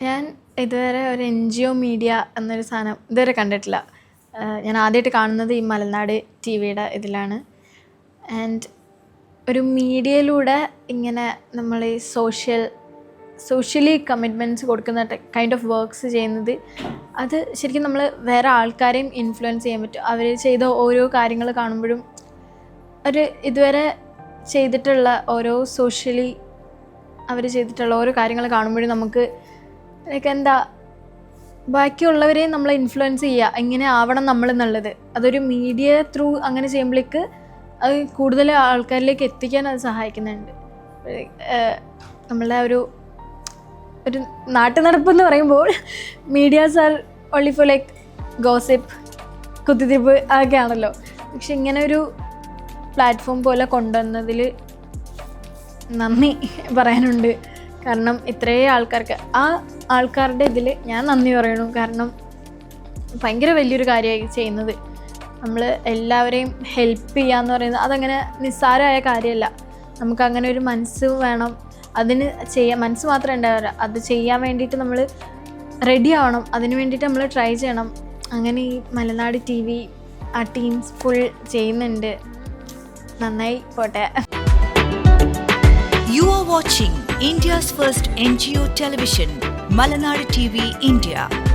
ഞാൻ ഇതുവരെ ഒരു എൻ ജി ഒ മീഡിയ എന്നൊരു സാധനം ഇതുവരെ കണ്ടിട്ടില്ല. ഞാൻ ആദ്യമായിട്ട് കാണുന്നത് ഈ മലനാട് ടി വിയുടെ ഇതിലാണ്. ആൻഡ് ഒരു മീഡിയയിലൂടെ ഇങ്ങനെ നമ്മൾ ഈ സോഷ്യൽ സോഷ്യലി കമ്മിറ്റ്മെന്റ്സ് കൊടുക്കുന്ന കൈൻഡ് ഓഫ് വർക്ക്സ് ചെയ്യുന്നത് അത് ശരിക്കും നമ്മൾ വേറെ ആൾക്കാരെയും ഇൻഫ്ലുവൻസ് ചെയ്യാൻ പറ്റും. അവർ ചെയ്ത ഓരോ കാര്യങ്ങൾ കാണുമ്പോഴും ഒരു ഇതുവരെ ചെയ്തിട്ടുള്ള ഓരോ സോഷ്യലി അവർ ചെയ്തിട്ടുള്ള ഓരോ കാര്യങ്ങൾ കാണുമ്പോഴും നമുക്ക് ലൈക്ക് എന്താ ബാക്കിയുള്ളവരെയും നമ്മളെ ഇൻഫ്ലുവൻസ് ചെയ്യുക എങ്ങനെ ആവണം നമ്മൾ എന്നുള്ളത്. അതൊരു മീഡിയ ത്രൂ അങ്ങനെ ചെയ്യുമ്പോഴേക്ക് അത് കൂടുതൽ ആൾക്കാരിലേക്ക് എത്തിക്കാൻ അത് സഹായിക്കുന്നുണ്ട്. നമ്മളെ ഒരു ഒരു നാട്ടു നടപ്പ് എന്ന് പറയുമ്പോൾ medias are only for like gossip കുത്തിത്തിരിപ്പ് അതൊക്കെയാണല്ലോ. പക്ഷെ ഇങ്ങനെ ഒരു പ്ലാറ്റ്ഫോം പോലെ കൊണ്ടുവന്നതിൽ നന്ദി പറയാനുണ്ട്. കാരണം ഇത്രയും ആൾക്കാർക്ക് ആ ആൾക്കാരുടെ ഇതിൽ ഞാൻ നന്ദി പറയണു. കാരണം ഭയങ്കര വലിയൊരു കാര്യമായി ചെയ്യുന്നത്. നമ്മൾ എല്ലാവരെയും ഹെൽപ്പ് ചെയ്യാന്ന് പറയുന്നത് അതങ്ങനെ നിസ്സാരമായ കാര്യമല്ല. നമുക്കങ്ങനെ ഒരു മനസ്സ് വേണം. അതിന് ചെയ്യാൻ മനസ്സ് മാത്രമേ ഉണ്ടാവില്ല. അത് ചെയ്യാൻ വേണ്ടിയിട്ട് നമ്മൾ റെഡി ആവണം. അതിന് വേണ്ടിയിട്ട് നമ്മൾ ട്രൈ ചെയ്യണം. അങ്ങനെ ഈ മലനാട് ടി വി ആ ടീംസ് ഫുൾ ചെയ്യുന്നുണ്ട്. നന്നായി പോട്ടെ. You are watching India's first NGO television, Malanad TV India.